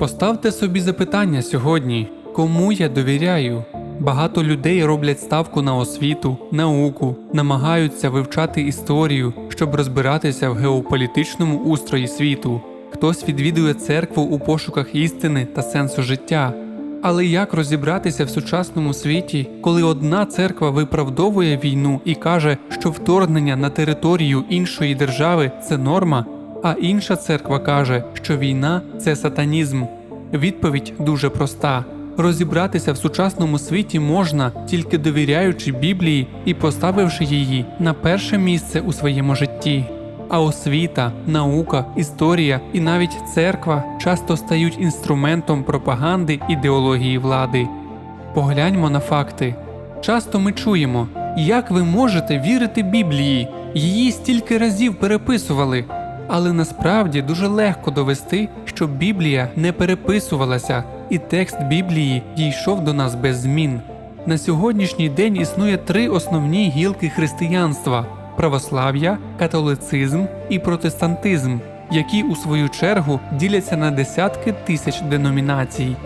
Поставте собі запитання сьогодні, кому я довіряю? Багато людей роблять ставку на освіту, науку, намагаються вивчати історію, щоб розбиратися в геополітичному устрої світу. Хтось відвідує церкву у пошуках істини та сенсу життя. Але як розібратися в сучасному світі, коли одна церква виправдовує війну і каже, що вторгнення на територію іншої держави це норма, а інша церква каже, що війна це сатанізм? Відповідь дуже проста: розібратися в сучасному світі можна, тільки довіряючи Біблії і поставивши її на перше місце у своєму житті. А освіта, наука, історія і навіть церква часто стають інструментом пропаганди ідеології влади. Погляньмо на факти. Часто ми чуємо, як ви можете вірити Біблії, її стільки разів переписували. Але насправді дуже легко довести, що Біблія не переписувалася, і текст Біблії дійшов до нас без змін. На сьогоднішній день існує три основні гілки християнства православ'я, католицизм і протестантизм, які у свою чергу діляться на десятки тисяч деномінацій.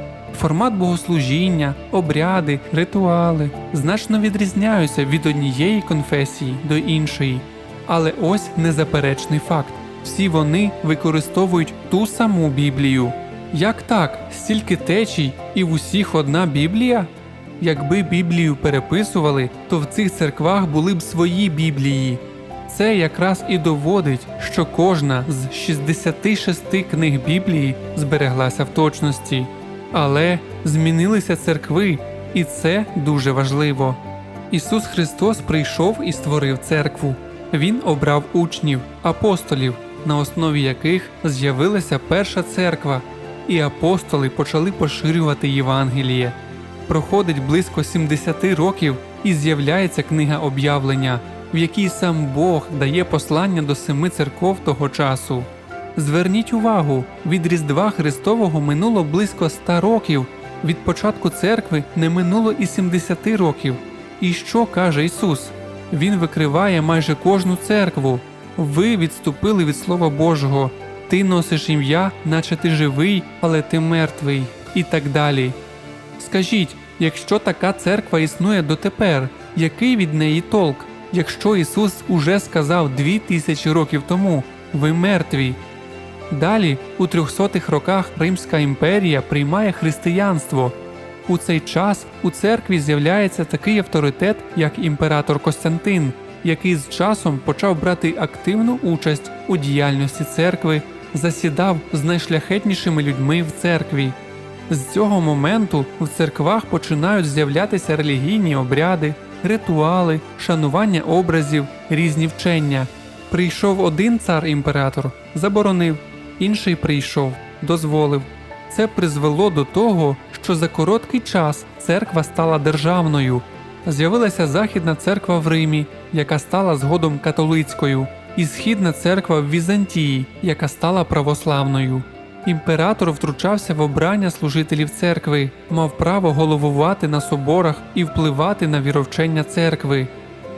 Формат богослужіння, обряди, ритуали значно відрізняються від однієї конфесії до іншої. Але ось незаперечний факт: всі вони використовують ту саму Біблію. Як так, стільки течій і в усіх одна Біблія? Якби Біблію переписували, то в цих церквах були б свої Біблії. Це якраз і доводить, що кожна з 66 книг Біблії збереглася в точності. Але змінилися церкви, і це дуже важливо. Ісус Христос прийшов і створив церкву. Він обрав учнів, апостолів, на основі яких з'явилася перша церква, і апостоли почали поширювати Євангеліє. Проходить близько 70 років і з'являється книга об'явлення, в якій сам Бог дає послання до семи церков того часу. Зверніть увагу, від Різдва Христового минуло близько 100 років, від початку церкви не минуло і 70 років. І що каже Ісус? Він викриває майже кожну церкву. Ви відступили від Слова Божого, ти носиш ім'я, наче ти живий, але ти мертвий, і так далі. Скажіть, якщо така церква існує дотепер, який від неї толк? Якщо Ісус уже сказав дві тисячі років тому ви мертві. Далі, у 300-х роках Римська імперія приймає християнство. У цей час у церкві з'являється такий авторитет, як імператор Костянтин, який з часом почав брати активну участь у діяльності церкви, засідав з найшляхетнішими людьми в церкві. З цього моменту в церквах починають з'являтися релігійні обряди, ритуали, шанування образів, різні вчення. Прийшов один цар-імператор, заборонив, інший прийшов, дозволив. Це призвело до того, що за короткий час церква стала державною. З'явилася Західна церква в Римі, яка стала згодом католицькою, і Східна церква в Візантії, яка стала православною. Імператор втручався в обрання служителів церкви, мав право головувати на соборах і впливати на віровчення церкви.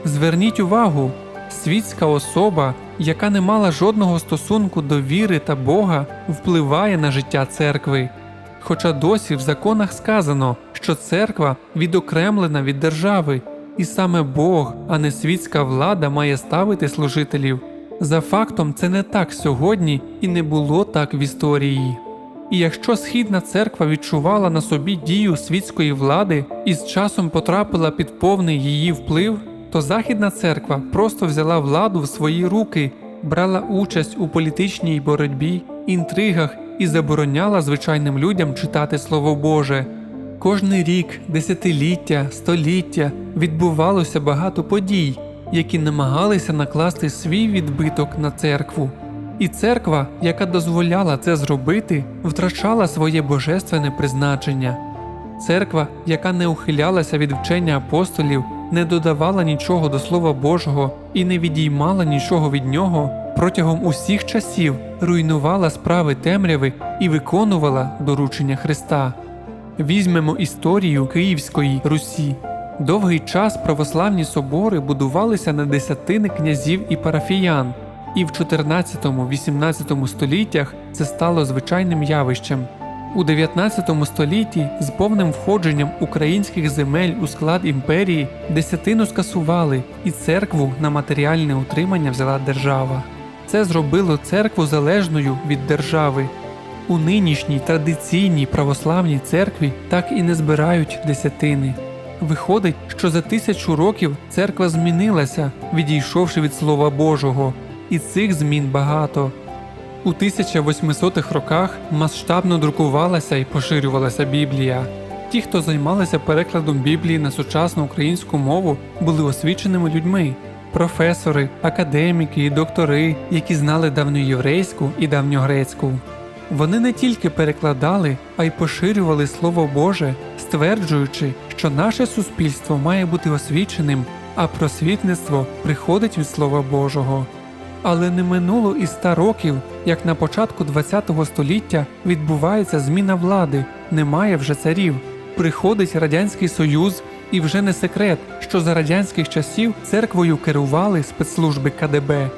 Зверніть увагу, світська особа, яка не мала жодного стосунку до віри та Бога, впливає на життя церкви. Хоча досі в законах сказано, що церква відокремлена від держави, і саме Бог, а не світська влада має ставити служителів. За фактом, це не так сьогодні і не було так в історії. І якщо східна церква відчувала на собі дію світської влади і з часом потрапила під повний її вплив, то Західна церква просто взяла владу в свої руки, брала участь у політичній боротьбі, інтригах і забороняла звичайним людям читати Слово Боже. Кожний рік, десятиліття, століття відбувалося багато подій, які намагалися накласти свій відбиток на церкву. І церква, яка дозволяла це зробити, втрачала своє божественне призначення. Церква, яка не ухилялася від вчення апостолів, не додавала нічого до Слова Божого і не відіймала нічого від нього, протягом усіх часів руйнувала справи темряви і виконувала доручення Христа. Візьмемо історію Київської Русі. Довгий час православні собори будувалися на десятини князів і парафіян, і в 14-18 століттях це стало звичайним явищем. У 19 столітті з повним входженням українських земель у склад імперії десятину скасували, і церкву на матеріальне утримання взяла держава. Це зробило церкву залежною від держави. У нинішній традиційній православній церкві так і не збирають десятини. Виходить, що за тисячу років церква змінилася, відійшовши від Слова Божого, і цих змін багато. У 1800-х роках масштабно друкувалася і поширювалася Біблія. Ті, хто займалися перекладом Біблії на сучасну українську мову, були освіченими людьми професори, академіки і доктори, які знали давньоєврейську і давньогрецьку. Вони не тільки перекладали, а й поширювали Слово Боже, стверджуючи, що наше суспільство має бути освіченим, а просвітництво приходить від Слова Божого. Але не минуло і ста років, як на початку ХХ століття відбувається зміна влади, немає вже царів. Приходить Радянський Союз, і вже не секрет, що за радянських часів церквою керували спецслужби КДБ.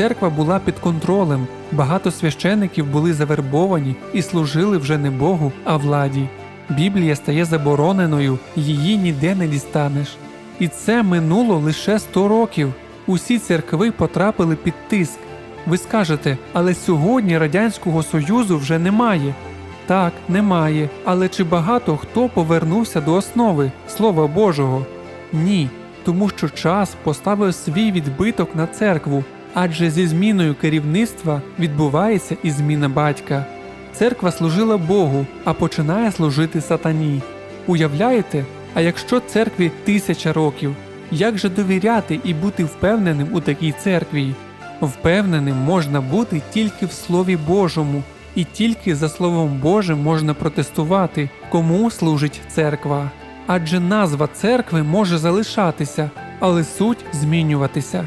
Церква була під контролем, багато священиків були завербовані і служили вже не Богу, а владі. Біблія стає забороненою, її ніде не дістанеш. І це минуло лише 100 років. Усі церкви потрапили під тиск. Ви скажете, але сьогодні Радянського Союзу вже немає. Так, немає. Але чи багато хто повернувся до основи Слова Божого? Ні, тому що час поставив свій відбиток на церкву, адже зі зміною керівництва відбувається і зміна батька. Церква служила Богу, а починає служити сатані. Уявляєте? А якщо церкві тисяча років, як же довіряти і бути впевненим у такій церкві? Впевненим можна бути тільки в Слові Божому, і тільки за Словом Божим можна протестувати, кому служить церква. Адже назва церкви може залишатися, але суть змінюватися.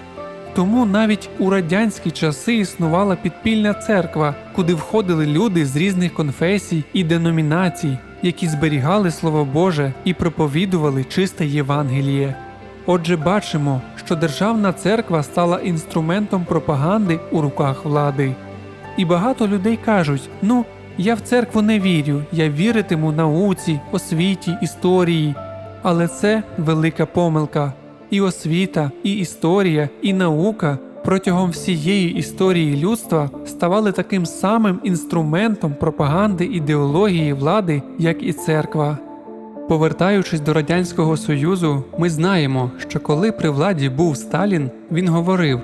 Тому навіть у радянські часи існувала підпільна церква, куди входили люди з різних конфесій і деномінацій, які зберігали Слово Боже і проповідували чисте Євангеліє. Отже, бачимо, що державна церква стала інструментом пропаганди у руках влади. І багато людей кажуть: ну, я в церкву не вірю, я віритиму науці, освіті, історії. Але це велика помилка. І освіта, і історія, і наука протягом всієї історії людства ставали таким самим інструментом пропаганди ідеології влади, як і церква. Повертаючись до Радянського Союзу, ми знаємо, що коли при владі був Сталін, він говорив: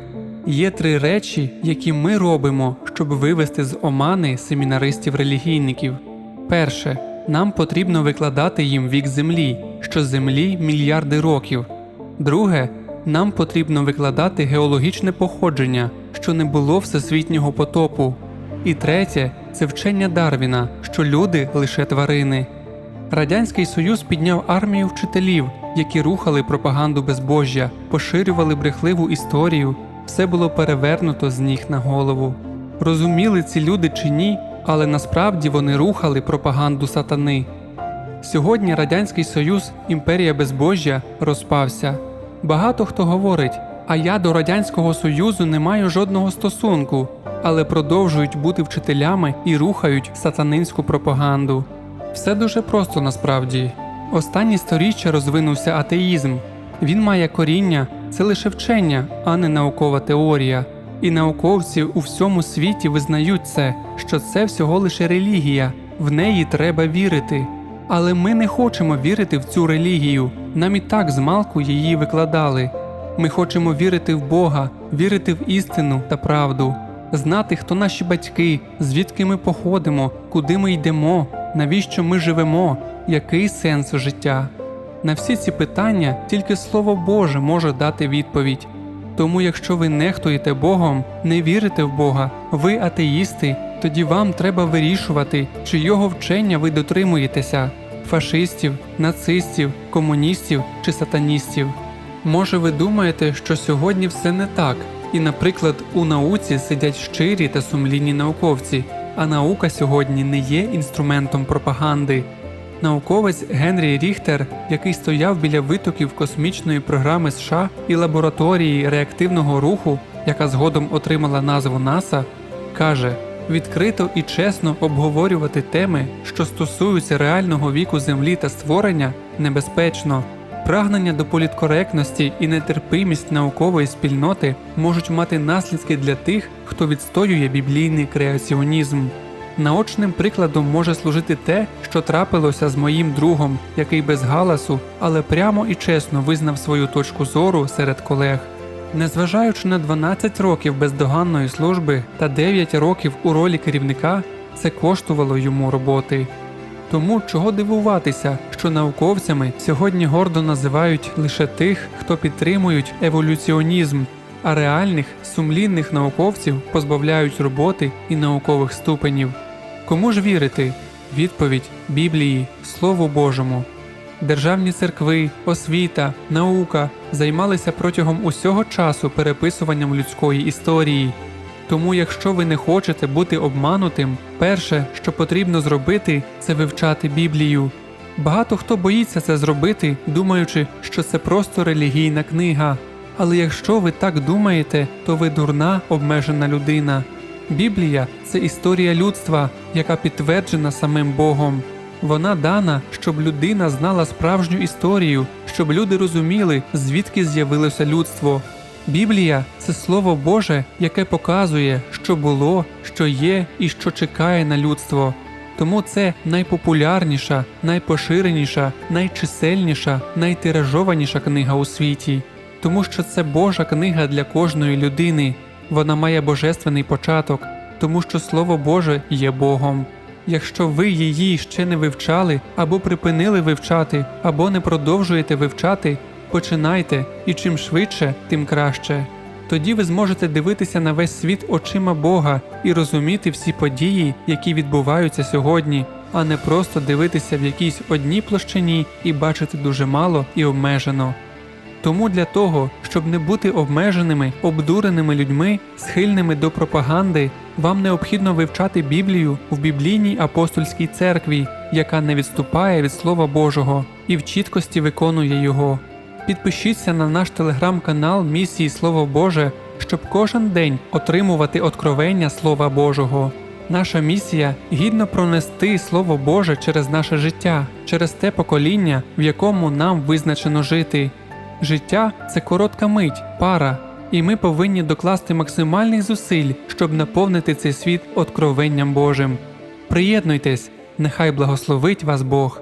є три речі, які ми робимо, щоб вивести з омани семінаристів-релігійників. Перше, нам потрібно викладати їм вік землі, що землі мільярди років. Друге, нам потрібно викладати геологічне походження, що не було всесвітнього потопу. І третє це вчення Дарвіна, що люди лише тварини. Радянський Союз підняв армію вчителів, які рухали пропаганду безбожжя, поширювали брехливу історію, все було перевернуто з ніг на голову. Розуміли ці люди чи ні, але насправді вони рухали пропаганду сатани. Сьогодні Радянський Союз, імперія безбожжя, розпався. Багато хто говорить, а я до Радянського Союзу не маю жодного стосунку, але продовжують бути вчителями і рухають сатанинську пропаганду. Все дуже просто насправді. Останні сторіччя розвинувся атеїзм. Він має коріння, це лише вчення, а не наукова теорія. І науковці у всьому світі визнають це, що це всього лише релігія, в неї треба вірити. Але ми не хочемо вірити в цю релігію, нам і так змалку її викладали. Ми хочемо вірити в Бога, вірити в істину та правду, знати, хто наші батьки, звідки ми походимо, куди ми йдемо, навіщо ми живемо, який сенс життя. На всі ці питання тільки Слово Боже може дати відповідь. Тому, якщо ви нехтуєте Богом, не вірите в Бога, ви атеїсти, тоді вам треба вирішувати, чи його вчення ви дотримуєтеся фашистів, нацистів, комуністів чи сатаністів. Може, ви думаєте, що сьогодні все не так, і, наприклад, у науці сидять щирі та сумлінні науковці, а наука сьогодні не є інструментом пропаганди. Науковець Генрі Ріхтер, який стояв біля витоків космічної програми США і лабораторії реактивного руху, яка згодом отримала назву НАСА, каже: Відкрито і чесно обговорювати теми, що стосуються реального віку землі та створення, небезпечно. Прагнення до політкоректності і нетерпимість наукової спільноти можуть мати наслідки для тих, хто відстоює біблійний креаціонізм. Наочним прикладом може служити те, що трапилося з моїм другом, який без галасу, але прямо і чесно визнав свою точку зору серед колег. Незважаючи на 12 років бездоганної служби та 9 років у ролі керівника, це коштувало йому роботи. Тому чого дивуватися, що науковцями сьогодні гордо називають лише тих, хто підтримують еволюціонізм, а реальних сумлінних науковців позбавляють роботи і наукових ступенів. Кому ж вірити? Відповідь Біблії, Слову Божому. Державні церкви, освіта, наука займалися протягом усього часу переписуванням людської історії. Тому, якщо ви не хочете бути обманутим, перше, що потрібно зробити, це вивчати Біблію. Багато хто боїться це зробити, думаючи, що це просто релігійна книга. Але якщо ви так думаєте, то ви дурна обмежена людина. Біблія це історія людства, яка підтверджена самим Богом. Вона дана, щоб людина знала справжню історію, щоб люди розуміли, звідки з'явилося людство. Біблія це Слово Боже, яке показує, що було, що є і що чекає на людство. Тому це найпопулярніша, найпоширеніша, найчисельніша, найтиражованіша книга у світі, тому що це Божа книга для кожної людини. Вона має божественний початок, тому що Слово Боже є Богом. Якщо ви її ще не вивчали, або припинили вивчати, або не продовжуєте вивчати, починайте, і чим швидше, тим краще. Тоді ви зможете дивитися на весь світ очима Бога і розуміти всі події, які відбуваються сьогодні, а не просто дивитися в якійсь одній площині і бачити дуже мало і обмежено. Тому для того, щоб не бути обмеженими, обдуреними людьми, схильними до пропаганди, вам необхідно вивчати Біблію в біблійній апостольській церкві, яка не відступає від Слова Божого і в чіткості виконує його. Підпишіться на наш телеграм-канал Місії Слово Боже, щоб кожен день отримувати откровення Слова Божого. Наша місія гідно пронести Слово Боже через наше життя, через те покоління, в якому нам визначено жити. Життя це коротка мить, пара, і ми повинні докласти максимальних зусиль, щоб наповнити цей світ откровенням Божим. Приєднуйтесь, нехай благословить вас Бог.